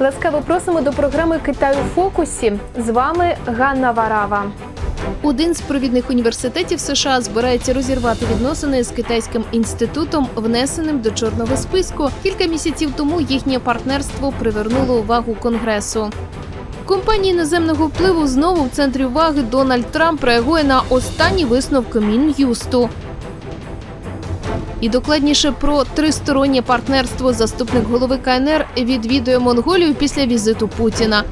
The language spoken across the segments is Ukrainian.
Ласкаво просимо до програми Китай у фокусі. З вами Ганна Варава. Один з провідних університетів США збирається розірвати відносини з китайським інститутом, внесеним до чорного списку. Кілька місяців тому їхнє партнерство привернуло увагу конгресу. Компанії іноземного впливу знову в центрі уваги Дональд Трамп реагує на останні висновки Мін'юсту. І докладніше про тристороннє партнерство заступник голови КНР відвідує Монголію після візиту Путіна.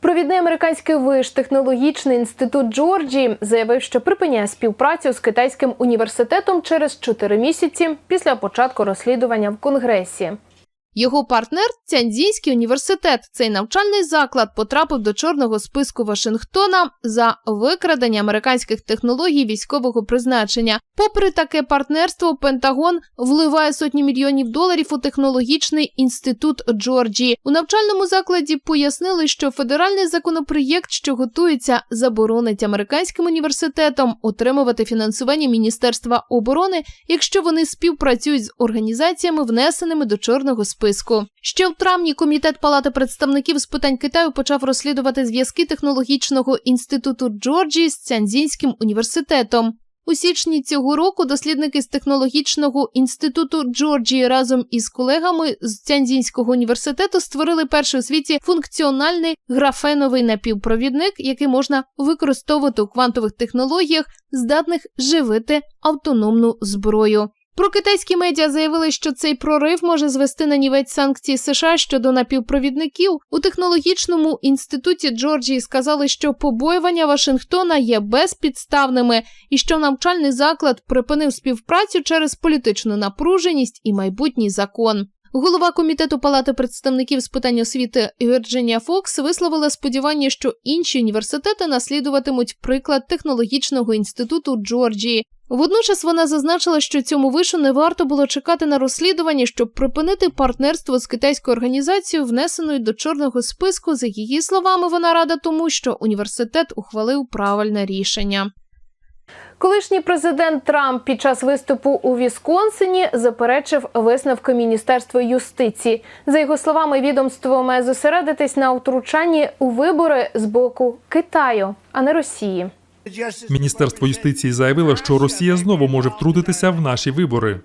Провідний американський виш технологічний інститут Джорджії заявив, що припиняє співпрацю з китайським університетом через чотири місяці після початку розслідування в Конгресі. Його партнер Цянзінський університет. Цей навчальний заклад потрапив до чорного списку Вашингтона за викрадення американських технологій військового призначення. Попри таке партнерство, Пентагон вливає сотні мільйонів доларів у технологічний інститут Джорджії. У навчальному закладі пояснили, що федеральний законопроєкт, що готується, заборонить американським університетам отримувати фінансування Міністерства оборони, якщо вони співпрацюють з організаціями, внесеними до чорного списку. Ще в травні комітет Палати представників з питань Китаю почав розслідувати зв'язки технологічного інституту Джорджії з Цянзінським університетом. У січні цього року дослідники з технологічного інституту Джорджії разом із колегами з Цянзінського університету створили перший у світі функціональний графеновий напівпровідник, який можна використовувати у квантових технологіях, здатних живити автономну зброю. Про китайські медіа заявили, що цей прорив може звести на нівець санкції США щодо напівпровідників. У технологічному інституті Джорджії сказали, що побоювання Вашингтона є безпідставними і що навчальний заклад припинив співпрацю через політичну напруженість і майбутній закон. Голова комітету Палати представників з питань освіти Вірджинія Фокс висловила сподівання, що інші університети наслідуватимуть приклад технологічного інституту Джорджії. Водночас вона зазначила, що цьому вишу не варто було чекати на розслідування, щоб припинити партнерство з китайською організацією, внесеною до чорного списку. За її словами, вона рада тому, що університет ухвалив правильне рішення. Колишній президент Трамп під час виступу у Вісконсині заперечив висновки Міністерства юстиції. За його словами, відомство має зосередитись на втручанні у вибори з боку Китаю, а не Росії. Міністерство юстиції заявило, що Росія знову може втрутитися в наші вибори.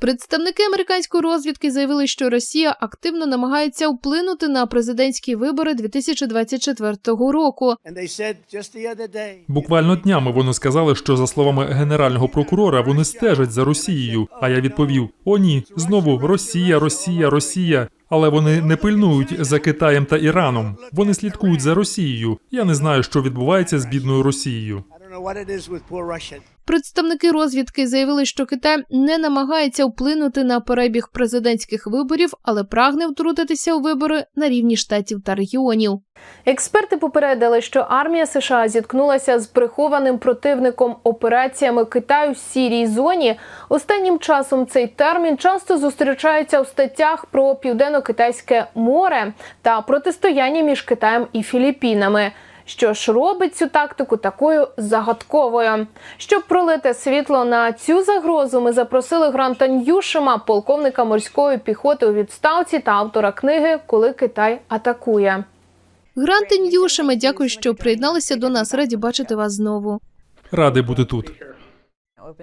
Представники американської розвідки заявили, що Росія активно намагається вплинути на президентські вибори 2024 року. Буквально днями вони сказали, що за словами генерального прокурора вони стежать за Росією. А я відповів: о, ні, знову Росія, Росія, Росія. Але вони не пильнують за Китаєм та Іраном. Вони слідкують за Росією. Я не знаю, що відбувається з бідною Росією. Представники розвідки заявили, що Китай не намагається вплинути на перебіг президентських виборів, але прагне втрутитися у вибори на рівні штатів та регіонів. Експерти попередили, що армія США зіткнулася з прихованим противником операціями Китаю в сірій зоні. Останнім часом цей термін часто зустрічається у статтях про південно-китайське море та протистояння між Китаєм і Філіппінами. Що ж робить цю тактику такою загадковою? Щоб пролити світло на цю загрозу, ми запросили Гранта Ньюшема, полковника морської піхоти у відставці та автора книги Коли Китай атакує. Гранте Ньюшеме, дякую, що приєдналися до нас. Раді бачити вас знову. Радий бути тут.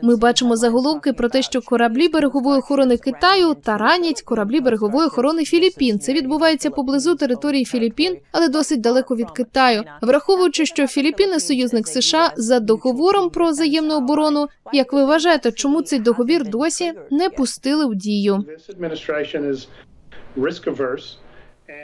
Ми бачимо заголовки про те, що кораблі берегової охорони Китаю таранять кораблі берегової охорони Філіппін. Це відбувається поблизу території Філіппін, але досить далеко від Китаю. Враховуючи, що Філіппіни союзник США за договором про взаємну оборону. Як ви вважаєте, чому цей договір досі не пустили в дію?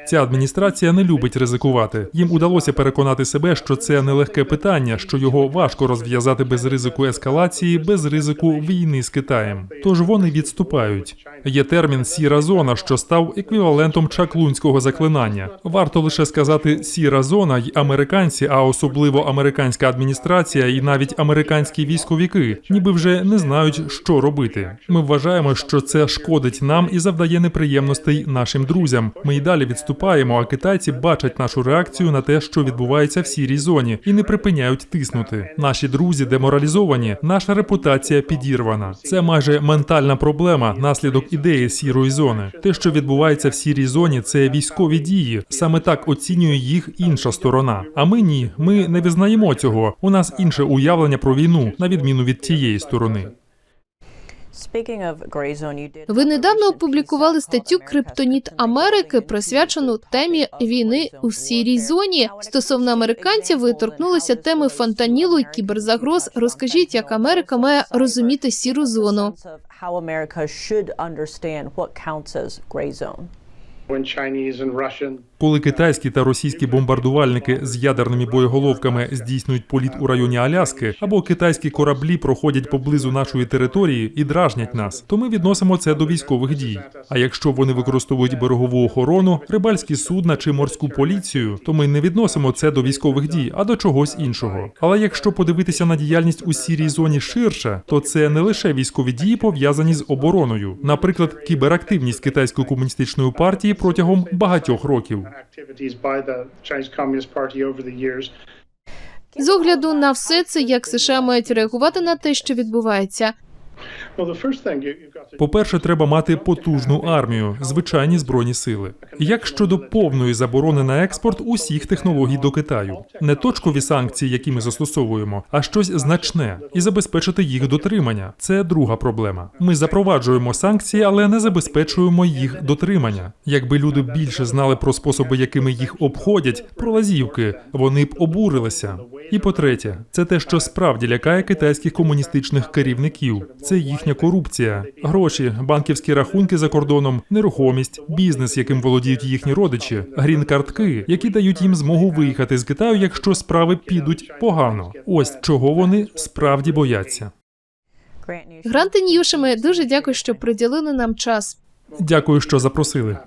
Ця адміністрація не любить ризикувати. Їм удалося переконати себе, що це нелегке питання, що його важко розв'язати без ризику ескалації, без ризику війни з Китаєм. Тож вони відступають. Є термін сіра зона, що став еквівалентом чаклунського заклинання. Варто лише сказати сіра зона й американці, а особливо американська адміністрація і навіть американські військовики, ніби вже не знають, що робити. Ми вважаємо, що це шкодить нам і завдає неприємностей нашим друзям. Ми й далі відступаємо, а китайці бачать нашу реакцію на те, що відбувається в сірій зоні, і не припиняють тиснути. Наші друзі деморалізовані, наша репутація підірвана. Це майже ментальна проблема, наслідок ідеї сірої зони. Те, що відбувається в сірій зоні, це військові дії. Саме так оцінює їх інша сторона. А ми ні, ми не визнаємо цього. У нас інше уявлення про війну, на відміну від тієї сторони. Ви недавно опублікували статтю Криптоніт Америки, присвячену темі війни у сірій зоні. Стосовно американців, ви торкнулися теми фантанілу і кіберзагроз. Розкажіть, як Америка має розуміти сіру зону. When Chinese and Russian Коли китайські та російські бомбардувальники з ядерними боєголовками здійснюють політ у районі Аляски, або китайські кораблі проходять поблизу нашої території і дражнять нас, то ми відносимо це до військових дій. А якщо вони використовують берегову охорону, рибальські судна чи морську поліцію, то ми не відносимо це до військових дій, а до чогось іншого. Але якщо подивитися на діяльність у сірій зоні ширше, то це не лише військові дії пов'язані з обороною, наприклад, кіберактивність китайської комуністичної партії протягом багатьох років. З огляду на все це, як США мають реагувати на те, що відбувається. To По-перше, треба мати потужну армію, звичайні збройні сили. Як щодо повної заборони на експорт усіх технологій до Китаю, не точкові санкції, які ми застосовуємо, а щось значне, і забезпечити їх дотримання. Це друга проблема. Ми запроваджуємо санкції, але не забезпечуємо їх дотримання. Якби люди більше знали про способи, якими їх обходять, про лазівки, вони б обурилися. І по-третє, це те, що справді лякає китайських комуністичних керівників. Це їхня корупція, гроші, банківські рахунки за кордоном, нерухомість, бізнес, яким володіють їхні родичі, грін-картки, які дають їм змогу виїхати з Китаю, якщо справи підуть погано. Ось чого вони справді бояться. Гранти Ньюшеме, дуже дякую, що приділили нам час. Дякую, що запросили.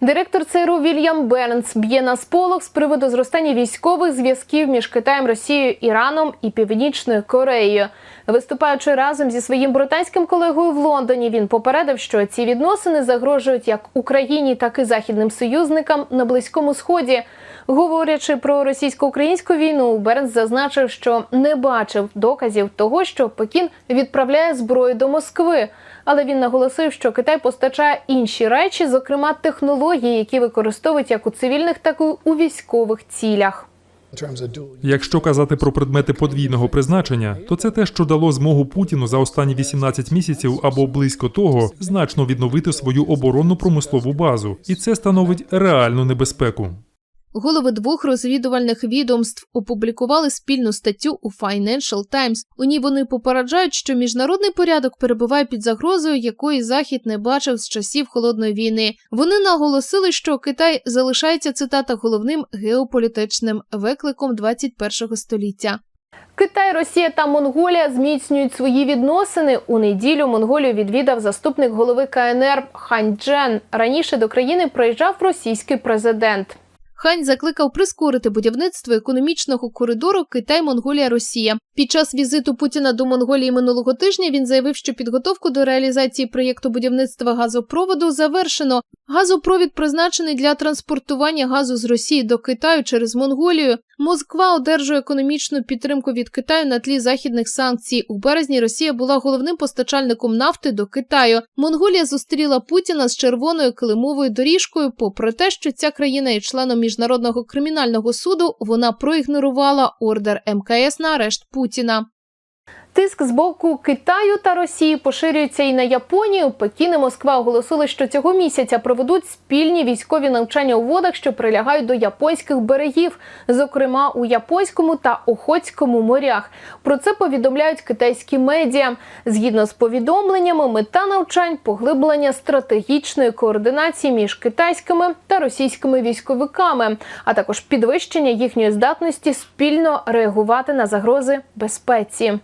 Директор ЦРУ Вільям Бернс б'є на сполох з приводу зростання військових зв'язків між Китаєм, Росією, Іраном і Північною Кореєю. Виступаючи разом зі своїм британським колегою в Лондоні, він попередив, що ці відносини загрожують як Україні, так і західним союзникам на Близькому Сході. Говорячи про російсько-українську війну, Бернс зазначив, що не бачив доказів того, що Пекін відправляє зброю до Москви. Але він наголосив, що Китай постачає інші речі, зокрема технології, які використовують як у цивільних, так і у військових цілях. Якщо казати про предмети подвійного призначення, то це те, що дало змогу Путіну за останні 18 місяців або близько того значно відновити свою оборонну промислову базу, і це становить реальну небезпеку. Голови двох розвідувальних відомств опублікували спільну статтю у Financial Times. У ній вони попереджають, що міжнародний порядок перебуває під загрозою, якої захід не бачив з часів холодної війни. Вони наголосили, що Китай залишається цитата головним геополітичним викликом 21-го століття. Китай, Росія та Монголія зміцнюють свої відносини. У неділю Монголію відвідав заступник голови КНР Хань Джен. Раніше до країни приїжджав російський президент. Хань закликав прискорити будівництво економічного коридору Китай, Монголія, Росія. Під час візиту Путіна до Монголії минулого тижня він заявив, що підготовку до реалізації проєкту будівництва газопроводу завершено. Газопровід призначений для транспортування газу з Росії до Китаю через Монголію. Москва одержує економічну підтримку від Китаю на тлі західних санкцій. У березні Росія була головним постачальником нафти до Китаю. Монголія зустріла Путіна з червоною килимовою доріжкою. Попри те, що ця країна є членом міжнародного кримінального суду, вона проігнорувала ордер МКС на арешт Путіна. Тиск з боку Китаю та Росії поширюється і на Японію. Пекін і Москва оголосили, що цього місяця проведуть спільні військові навчання у водах, що прилягають до японських берегів, зокрема у Японському та Охотському морях. Про це повідомляють китайські медіа. Згідно з повідомленнями, мета навчань поглиблення стратегічної координації між китайськими та російськими військовиками, а також підвищення їхньої здатності спільно реагувати на загрози безпеці.